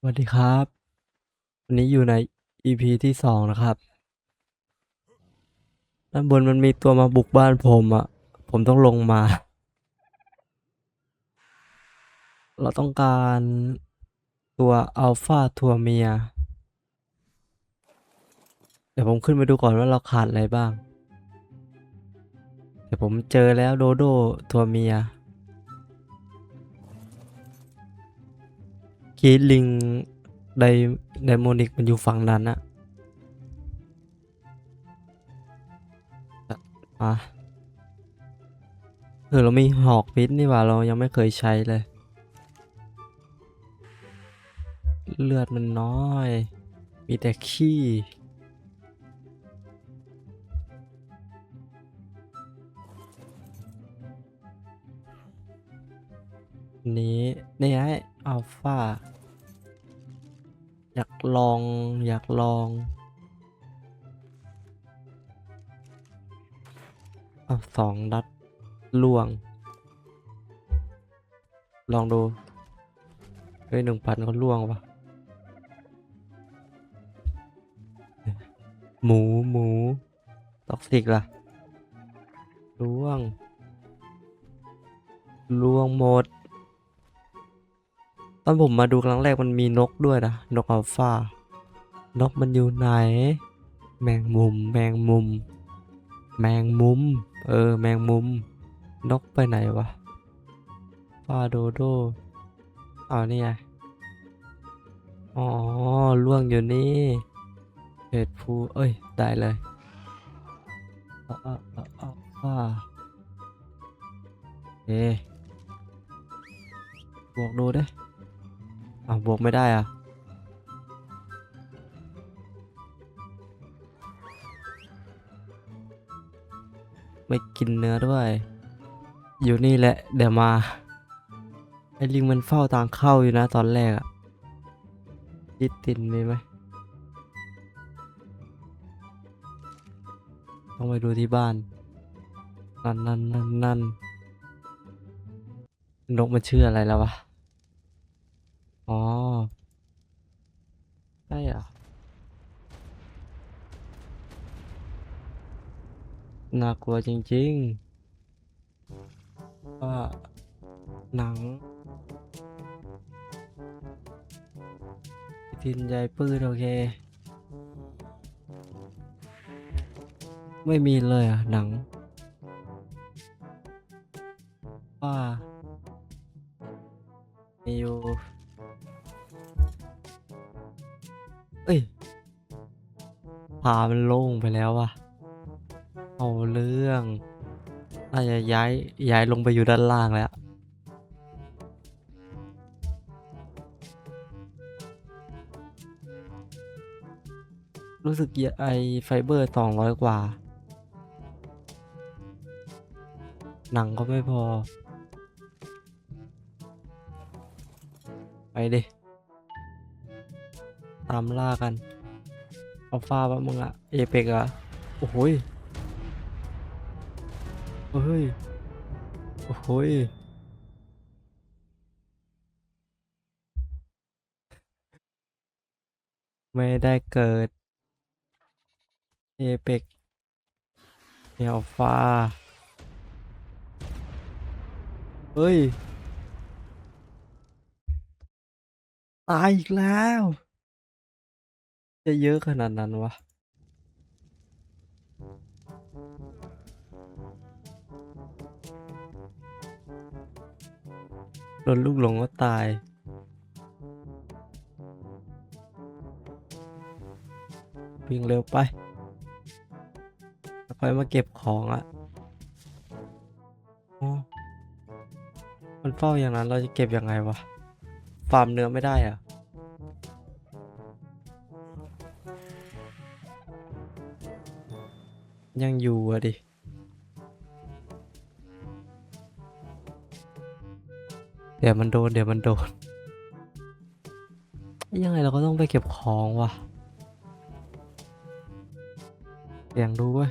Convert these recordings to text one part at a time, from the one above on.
สวัสดีครับ วันนี้อยู่ใน EP ที่สองนะครับ ด้านบนมันมีตัวมาบุกบ้านผมอะ่ะ ผมต้องลงมา เราต้องการตัวอัลฟาตัวเมีย เดี๋ยวผมขึ้นไปดูก่อนว่าเราขาดอะไรบ้าง เดี๋ยวผมเจอแล้วโดโดตัวเมีย กีดลิงไดไดโมนิกมันอยู่ฝั่งนั้นอะอะเออเรามีหอกพิษนี่ว่าเรายังไม่เคยใช้เลย เลือดมันน้อย มีแต่ขี้นี้นี่ไงอัลฟา ลองอยากลองอะสองนัดล่วง ลองดู เฮ้ยหนึ่งพันเขาล่วงปะหมูหมูตอกซิกล่ะล่วงล่วงหมด อนผมมาดูครั้งแรกมันมีนกด้วยนะ นกอัลฟานกมันอยู่ไหน แมงมุม แมงมุม แมงมุม เออ แมงมุม นกไปไหนวะฟาโดโดอ๋อนี่ไง อ๋อล่วงอยู่นี่เห็ดพูเอ้ย ได้เลยอะอะอะอะอะเอ๊บวกดูด้ อ่าวบวกไม่ได้อะไม่กินเนื้อด้วย อยู่นี่แหละ เดี๋ยวมาไอ้ลิงมันเฝ้าทางเข้าอยู่นะตอนแรกอะยิดตินมีไหมต้องไปดูที่บ้าน นั่นนั่นนั่นนั่นนกมันชื่ออะไรแล้ววะ อ๋อใช่เหรอะน่ากลัวจริงๆว่าหนังทินใยปืนโอเค ไม่มีเลยอะ หนัง ว่ามีอยู่ เอ้ยพามันโล่งไปแล้วว่ะ เอาเรื่องน่าจะย้ายย้ายลงไปอยู่ด้านล่างแล้ว รู้สึกไอไฟเบอร์สองร้อยกว่า หนังก็ไม่พอ ไปดิ ตามล่ากันอัลฟาปะมึงอะเอเปกอะโอ้โหยเฮ้ย โอ้โหยไม่ได้เกิด เอเปกเออัลฟาเฮ้ย ตายอีกแล้ว จะเยอะขนาดนั้นวะ โดนลูกหลงก็ตาย วิ่งเร็วไป แล้วค่อยมาเก็บของอะอ๋อมันเฝ้าอย่างนั้นเราจะเก็บยังไงวะ ฟาร์มเนื้อไม่ได้อะ ยังอยู่อะดิ เดี๋ยวมันโดน เดี๋ยวมันโดน ยังไงเราก็ต้องไปเก็บของว่ะเสียงดูเว้ย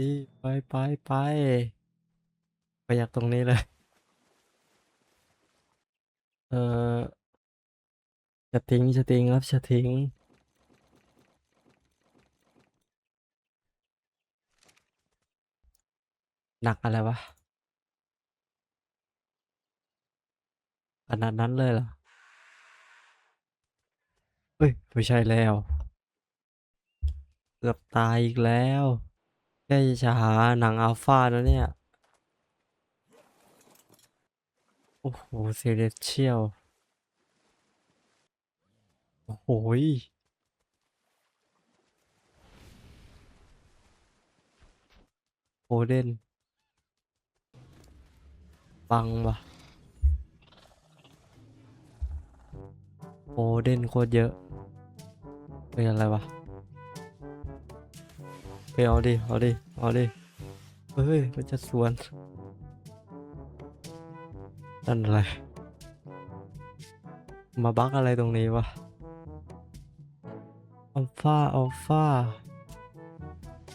ดิไปไปไปไปอยากตรงนี้เลย เออจะทิ้งจะทิ้งครับจะทิ้งหนักอะไรวะขนาดนั้นเลยเหรอเฮ้ย ไม่ใช่แล้ว เกือบตายอีกแล้ว แค่จะหาหนังอัลฟาแล้วเนี่ย โอ้โหเซเลเชียลโอ้โหยโอเดนบังวะโอเดนโคตรเยอะ เป็นอะไรวะ ไปเอาดิเอาดิเอาดิเฮ้ยมันจะสวนนั่นอะไร มาบักอะไรตรงนี้วะอัลฟาอัลฟา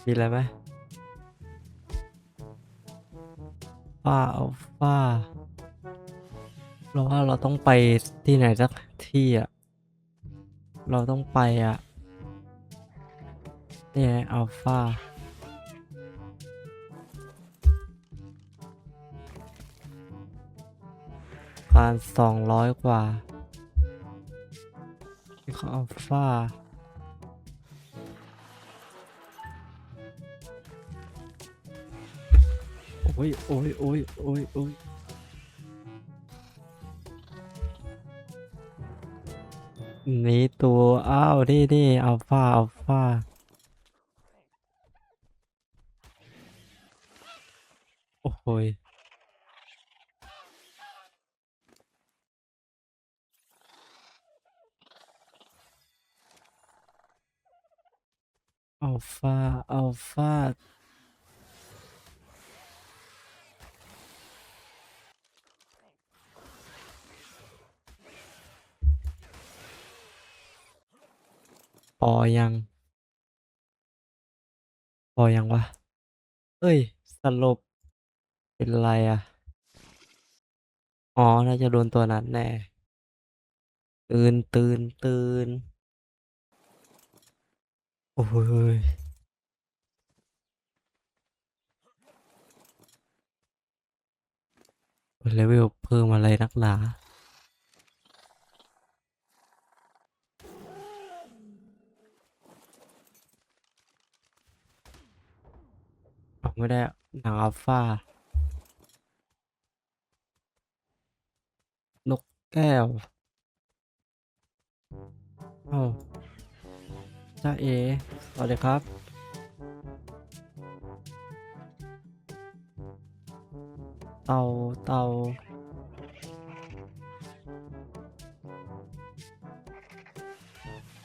มีอะไรไหมฟาอัลฟาเราว่าเราต้องไปที่ไหนสักที่อะเราต้องไปอะ นี่ไงอัลฟาการสองร้อยกว่านี่เขาอัลฟาโอ้ยโอ้ยโอ้ยโอ้ยโอ้ยหนีตัว อ้าว นี่นี่อัลฟาอัลฟา โอ้โหยอัลฟาอัลฟาพอยัง พอยังวะ เอ้ย สลบ เป็นไรอะ อ๋อ น่าจะโดนตัวนั้นแน่ ตื่นตื่นตื่น โอ้ย เลเวลเพิ่มอะไรนักหนาออกไม่ได้หนังอัลฟา นก แก้วเอ้าจ้าเอสวัสดีครับ เต่าเต่า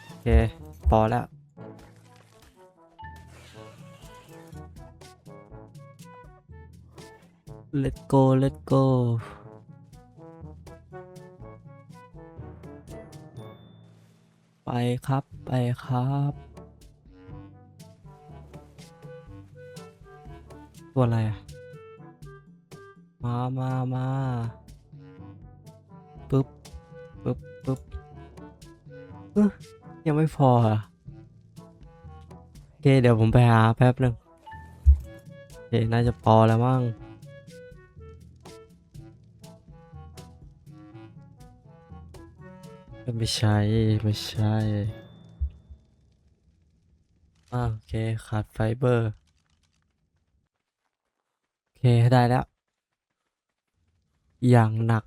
โอเค พอแล้ว let's go let's go ไปครับไปครับตัวอะไรอะ มามามาปึ๊บปึ๊บปึ๊บยังไม่พออะโอเคเดี๋ยวผมไปหาแป๊บหนึ่งโอเคน่าจะพอแล้วมั้ง ไม่ใช่ไม่ใช่อ่าโอเค ขาดไฟเบอร์ โอเค ได้แล้ว อย่างหนัก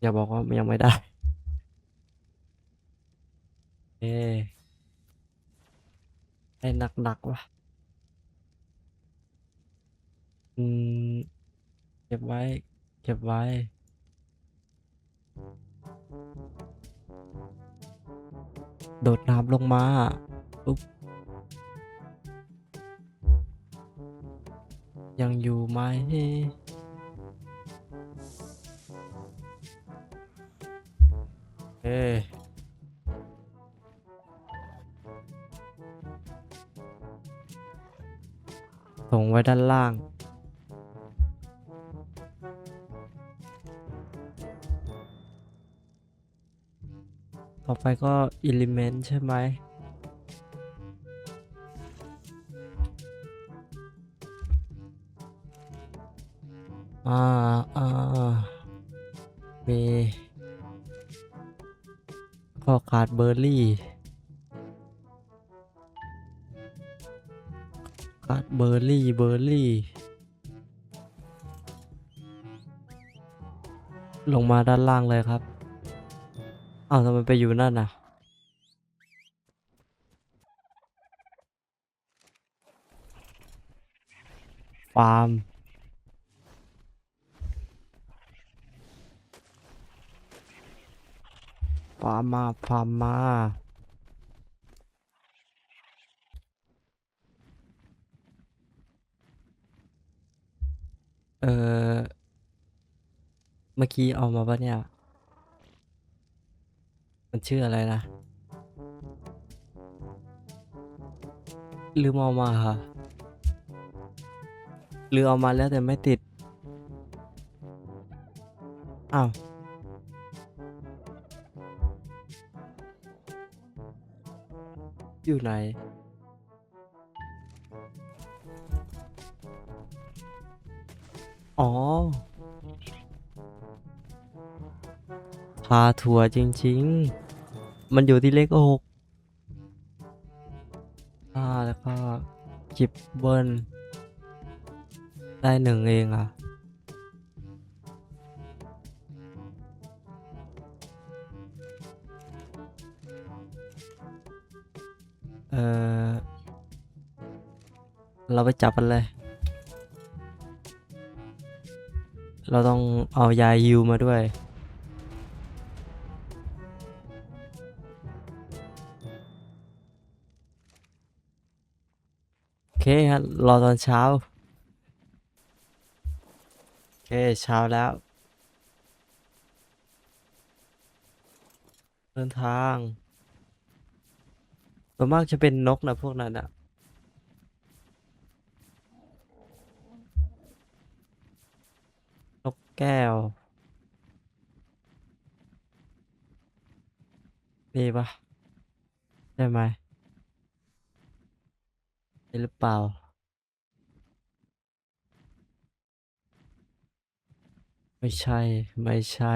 อย่าบอกว่ายังไม่ได้เอได้หนักหนักๆวะอืม เก็บไว้ เก็บไว้ โดดน้ำลงมาปุ๊บยังอยู่ไหมเอ๊ะส่งไว้ด้านล่าง ต่อไปก็ element ใช่ไหมอ่าอ่ามีก็ขาดเบอร์รี่ขาดเบอร์รี่เบอร์รี่ลงมาด้านล่างเลยครับ อ้าวทำไมไปอยู่นั่นน่ะฟาร์มฟาร์มมาฟาร์มมาเออเมื่อกี้เอามาปะเนี่ย มันชื่ออะไรนะลืมเอามาค่ะหรือเอามาแล้วแต่ไม่ติด อ้าว อยู่ไหน อ๋อ พาทัวร์จริง ๆ มันอยู่ที่เลขหกอ่าแล้วก็จิบเบิลได้หนึ่งเองอะเออเราไปจับมันเลย เราต้องเอายายิวมาด้วย เคฮะรอตอนเช้า โอเคเช้าแล้ว เดินทางส่วนมากจะเป็นนกนะพวกนั้นอะนกแก้ว นี่ปะใช่ไหม ใช่หรือเปล่า ไม่ใช่ ไม่ใช่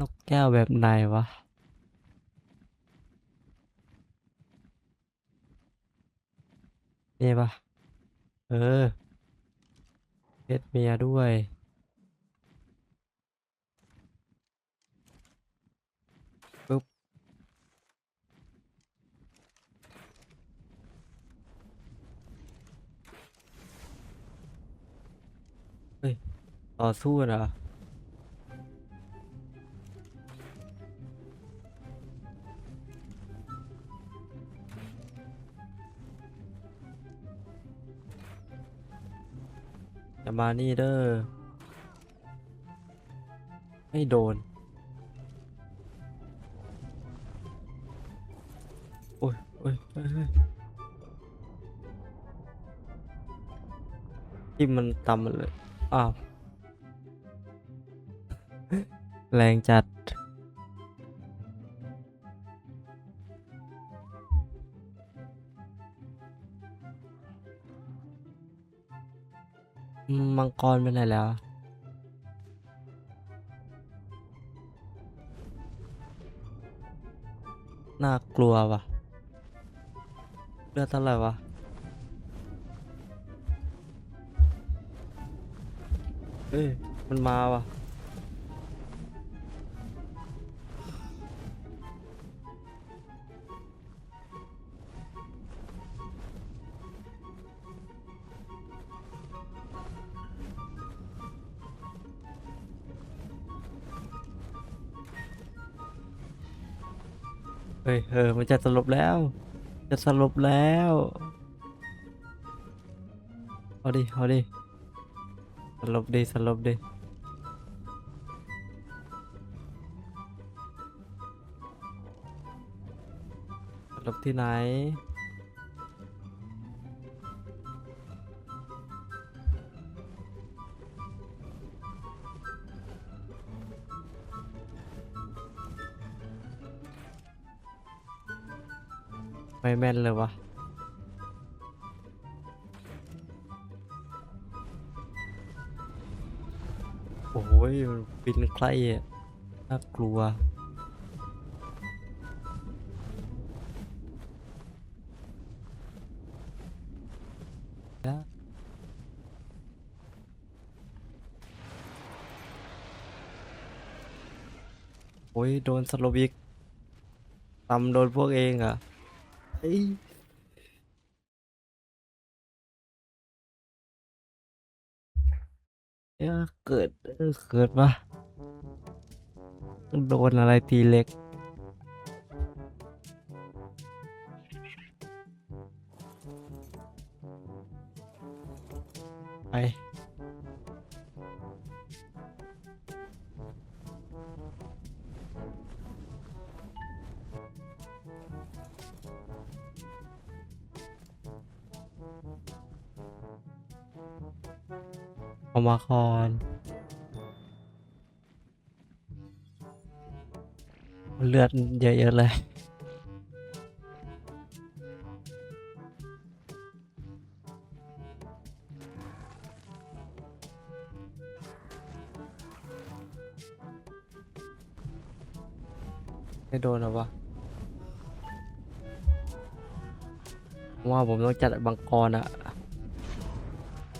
นกแก้วแบบไหนวะนี่ปะเออเพศเมียด้วย ปึ๊บ เฮ้ย ต่อสู้กันเหรออย่ามานี่เด้อไม่โดน โอ้ยโอ้ยเฮ้ยที่มันต่ำมันเลย อ้าว แรงจัด มังกรไปไหนแล้ว น่ากลัววะเลือดเท่าไหร่วะเอ้ย มันมาว่ะ เฮ้ยเออมันจะสลบแล้ว จะสลบแล้วเอาดิเอาดิสลบดิสลบดิสลบที่ไหน ไม่แม่นเลยวะ โอ้ยมันบินใกล้อะน่ากลัว โอ้ย โดนสโลบิกตำโดนพวกเองอะ เฮ้ยเอ้ยเกิดเออเกิดปะโดนอะไรตีเล็ก อามาก่อนเลือดเยอะๆเลยไม่โดนหรอวะว่าผมต้องจัดบังกรอะ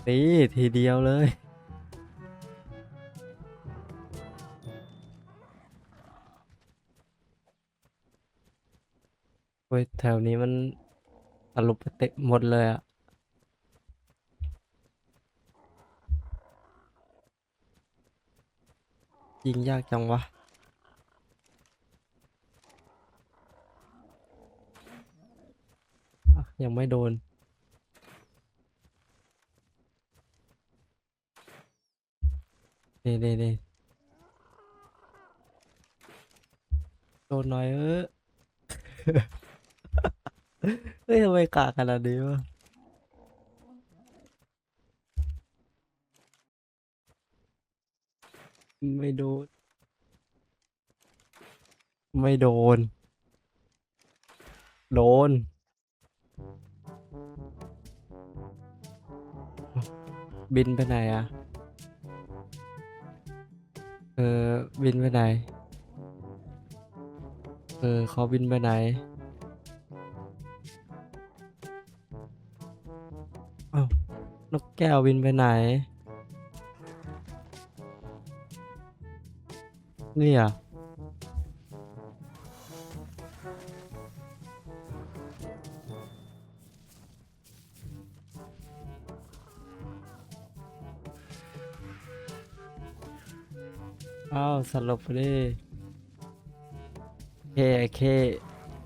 นี่ ทีเดียวเลย ถวนี้มันตลุบไปเต็มหมดเลยอะยิงยากจังวะ ยังไม่โดนนี่นี่นี่โดนหน่อยเออ เฮ้ยทำไมกากขนาดนี้วะไม่โดน ไม่โดน โดน บินไปไหนอะเออ บินไปไหน เออเขาบินไปไหน นกแก้วบินไปไหน นี่อะอ้าวสลบไปดิเค เค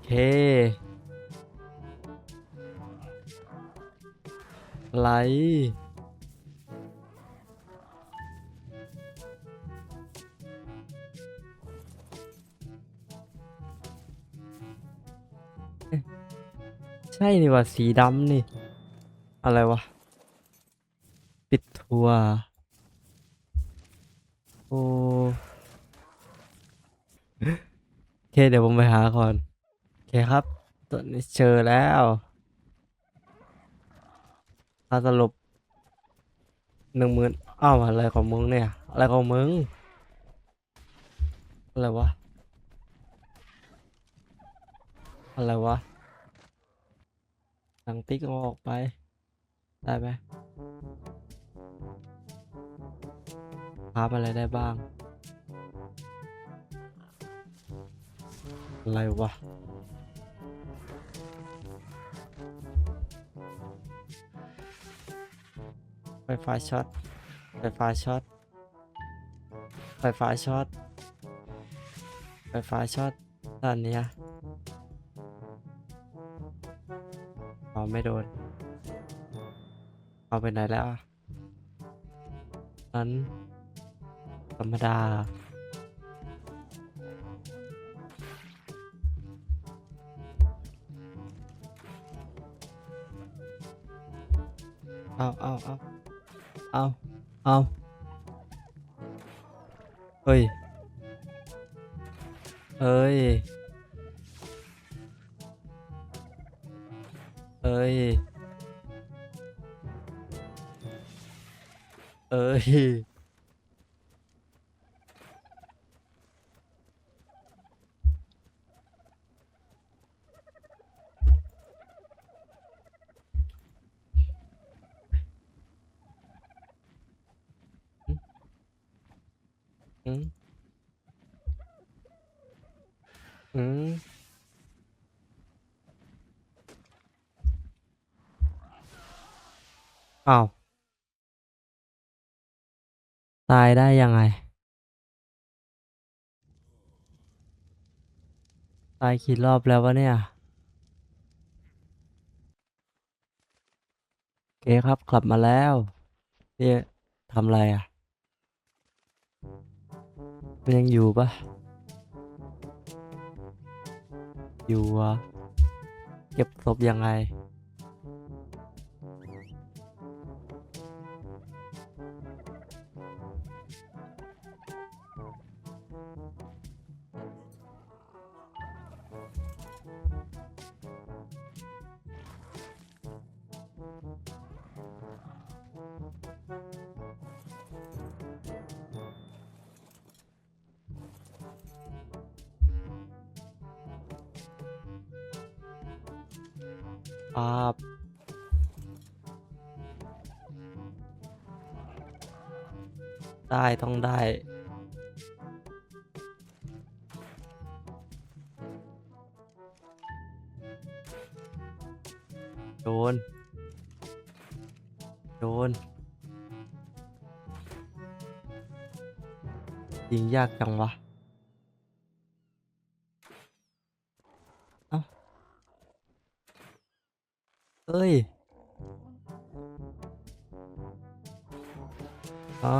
เค ไรใช่นี่ว่าสีดำนี่ อะไรวะ ปิดทัวร์โอ้โอเคเดี๋ยวผมไปหาก่อน โอเคครับตอนนี้เจอแล้ว ค่าสรุปหนึ่งหมื่นอ้าวอะไรของมึงเนี่ย อะไรของมึง อะไรวะ อะไรวะหนังติ๊กเอาออกไป ได้ไหมพาอะไรได้บ้าง อะไรวะ ไฟฟ้าช็อต ไฟฟ้าช็อต ไฟฟ้าช็อต ไฟฟ้าช็อตด้านนี้เอาไม่โดน เอาไปไหนแล้วนั้นธรรมดาเอาเอาเอา เอาเอาเฮ้ย เฮ้ย เอ้ยเอ้ยอืมอืมอ้าว ตายได้ยังไง ตายกี่รอบแล้ววะเนี่ยโอเคครับกลับมาแล้ว เนี่ยทำอะไรอะ มันยังอยู่ปะอยู่วะเก็บศพยังไง ต้องได้ โดน โดน ยิงยากจังวะเอ้าเอ้ย อ่า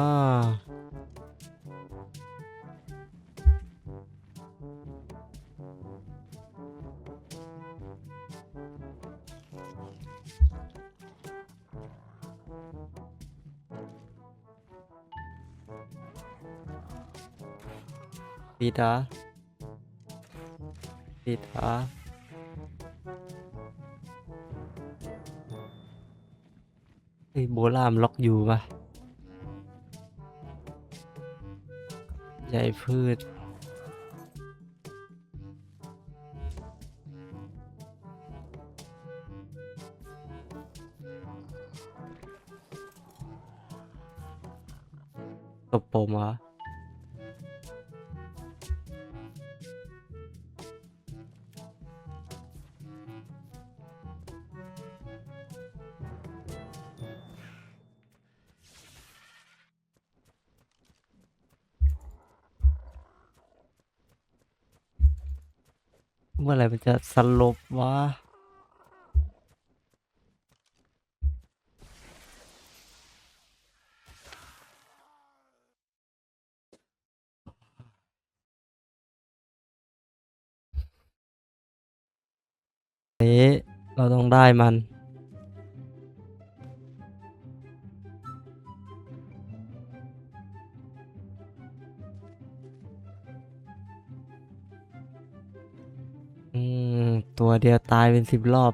ปิดเหรอปิดเหรอไอ้ยโบรามล็อกอยู่ปะใหญ่พืชตบผมเห มันจะสลบวะนี้เราต้องได้มัน ตัวเดียวตายเป็นสิบรอบ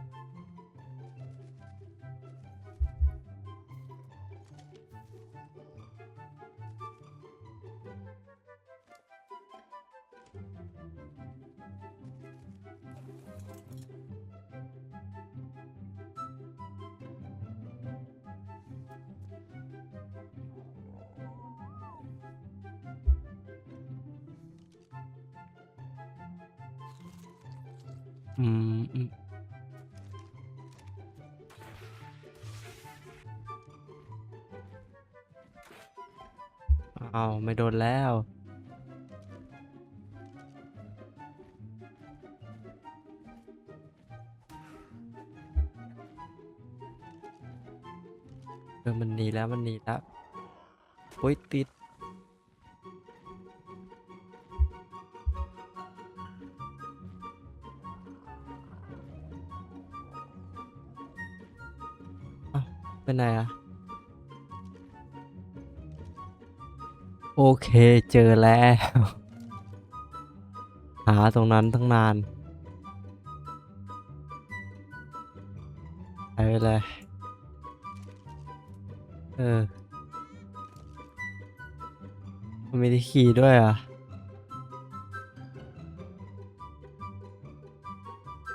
อืมอืมอ้าวไม่โดนแล้ว เออมันหนีแล้วมันหนีแล้วโอ้ยติด ไหนอะโอเคเจอแล้ว หาตรงนั้นตั้งนานเลยเออมันมีที่ขี่ด้วยอะ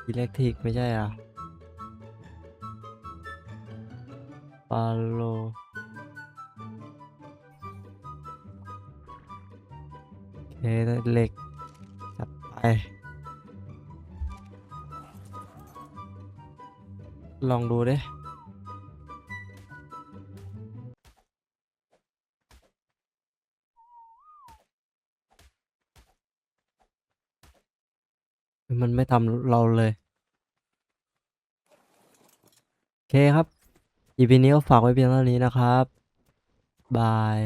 อิเล็กทริกไม่ใช่อะ ปาโลเคได้เหล็กจัดไป ลองดูดิมันไม่ทำเราเลย โอเคครับ EP นี้ก็ฝากไว้เพียงเท่านี้นะครับ บาย